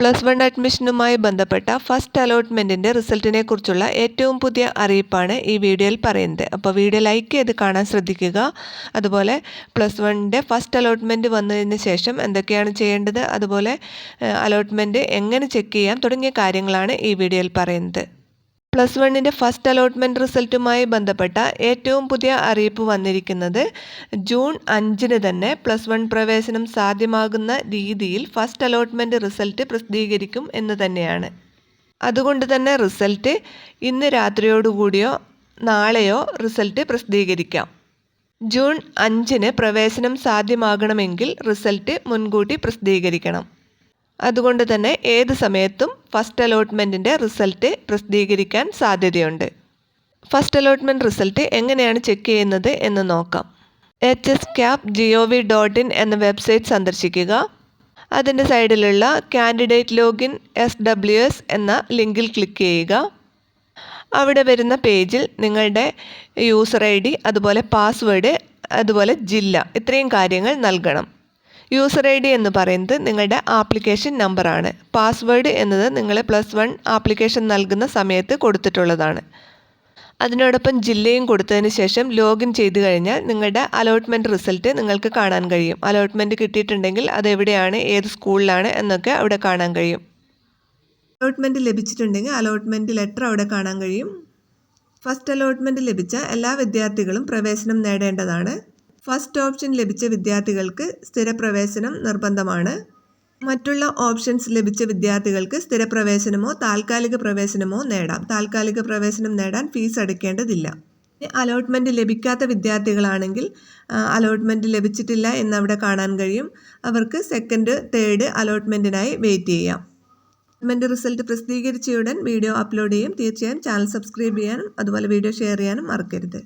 Plus one അഡ്മിഷനുമായി ബന്ധപ്പെട്ട first അലോട്ട്മെന്റിന്റെ റിസൾട്ടിനെ കുറിച്ചുള്ള ഏറ്റവും പുതിയ അറിയിപ്പാണ് ഈ വീഡിയോയിൽ പറയുന്നത്. അപ്പോൾ വീഡിയോ ലൈക്ക് ചെയ്ത് കാണാൻ ശ്രദ്ധിക്കുക. അതുപോലെ പ്ലസ് വണ്ണിന്റെ ഫസ്റ്റ് അലോട്ട്മെന്റ് വന്നതിന് ശേഷം എന്തൊക്കെയാണ് ചെയ്യേണ്ടത്? അതുപോലെ അലോട്ട്മെന്റ് എങ്ങനെ ചെക്ക് ചെയ്യാം? തുടങ്ങിയ കാര്യങ്ങളാണ് ഈ വീഡിയോയിൽ പറയുന്നത്. പ്ലസ് വണ്ണിന്റെ ഫസ്റ്റ് അലോട്ട്മെന്റ് റിസൾട്ടുമായി ബന്ധപ്പെട്ട ഏറ്റവും പുതിയ അറിയിപ്പ് വന്നിരിക്കുന്നത് ജൂൺ അഞ്ചിന് തന്നെ പ്ലസ് വൺ പ്രവേശനം സാധ്യമാകുന്ന രീതിയിൽ ഫസ്റ്റ് അലോട്ട്മെന്റ് റിസൾട്ട് പ്രസിദ്ധീകരിക്കും എന്ന് തന്നെയാണ്. അതുകൊണ്ട് തന്നെ റിസൾട്ട് ഇന്ന് രാത്രിയോടുകൂടിയോ നാളെയോ റിസൾട്ട് പ്രസിദ്ധീകരിക്കാം. ജൂൺ അഞ്ചിന് പ്രവേശനം സാധ്യമാകണമെങ്കിൽ റിസൾട്ട് മുൻകൂട്ടി പ്രസിദ്ധീകരിക്കണം. അതുകൊണ്ട് തന്നെ ഏത് സമയത്തും ഫസ്റ്റ് അലോട്ട്മെന്റിന്റെ റിസൾട്ട് പ്രസിദ്ധീകരിക്കാൻ സാധ്യതയുണ്ട്. ഫസ്റ്റ് അലോട്ട്മെന്റ് റിസൾട്ട് എങ്ങനെയാണ് ചെക്ക് ചെയ്യുന്നത് എന്ന് നോക്കാം. H S cap G O V dot in എന്ന വെബ്സൈറ്റ് സന്ദർശിക്കുക. അതിന്റെ സൈഡിലുള്ള candidate login S W S എന്ന ലിങ്കിൽ ക്ലിക്ക് ചെയ്യുക. അവിടെ വരുന്ന പേജിൽ നിങ്ങളുടെ യൂസർ ഐ ഡി അതുപോലെ പാസ്വേഡ് അതുപോലെ ജില്ല ഇത്രയും കാര്യങ്ങൾ നൽകണം. യൂസർ ഐ ഡി എന്ന് പറയുന്നത് നിങ്ങളുടെ ആപ്ലിക്കേഷൻ നമ്പറാണ് പാസ്വേഡ് എന്നത് നിങ്ങൾ പ്ലസ് വൺ ആപ്ലിക്കേഷൻ നൽകുന്ന സമയത്ത് കൊടുത്തിട്ടുള്ളതാണ്. അതിനോടൊപ്പം ജില്ലയും കൊടുത്തതിന് ശേഷം ലോഗിൻ ചെയ്തു കഴിഞ്ഞാൽ നിങ്ങളുടെ അലോട്ട്മെന്റ് റിസൾട്ട് നിങ്ങൾക്ക് കാണാൻ കഴിയും. അലോട്ട്മെന്റ് കിട്ടിയിട്ടുണ്ടെങ്കിൽ അതെവിടെയാണ് ഏത് സ്കൂളിലാണ് എന്നൊക്കെ അവിടെ കാണാൻ കഴിയും. അലോട്ട്മെന്റ് ലഭിച്ചിട്ടുണ്ടെങ്കിൽ അലോട്ട്മെന്റ് ലെറ്റർ അവിടെ കാണാൻ കഴിയും. ഫസ്റ്റ് അലോട്ട്മെന്റ് ലഭിച്ച എല്ലാ വിദ്യാർത്ഥികളും പ്രവേശനം നേടേണ്ടതാണ്. ഫസ്റ്റ് ഓപ്ഷൻ ലഭിച്ച വിദ്യാർത്ഥികൾക്ക് സ്ഥിരപ്രവേശനം നിർബന്ധമാണ്. മറ്റുള്ള ഓപ്ഷൻസ് ലഭിച്ച വിദ്യാർത്ഥികൾക്ക് സ്ഥിരപ്രവേശനമോ താൽക്കാലിക പ്രവേശനമോ നേടാം. താൽക്കാലിക പ്രവേശനം നേടാൻ ഫീസ് അടയ്ക്കേണ്ടതില്ല. അലോട്ട്മെന്റ് ലഭിക്കാത്ത വിദ്യാർത്ഥികളാണെങ്കിൽ അലോട്ട്മെന്റ് ലഭിച്ചിട്ടില്ല എന്നവിടെ കാണാൻ കഴിയും. അവർക്ക് സെക്കൻഡ് തേർഡ് അലോട്ട്മെന്റിനായി വെയിറ്റ് ചെയ്യാം. അലോട്ട്മെന്റ് റിസൾട്ട് പ്രസിദ്ധീകരിച്ചയുടൻ വീഡിയോ അപ്ലോഡ് ചെയ്യും. തീർച്ചയായും ചാനൽ സബ്സ്ക്രൈബ് ചെയ്യാനും അതുപോലെ വീഡിയോ ഷെയർ ചെയ്യാനും മറക്കരുത്.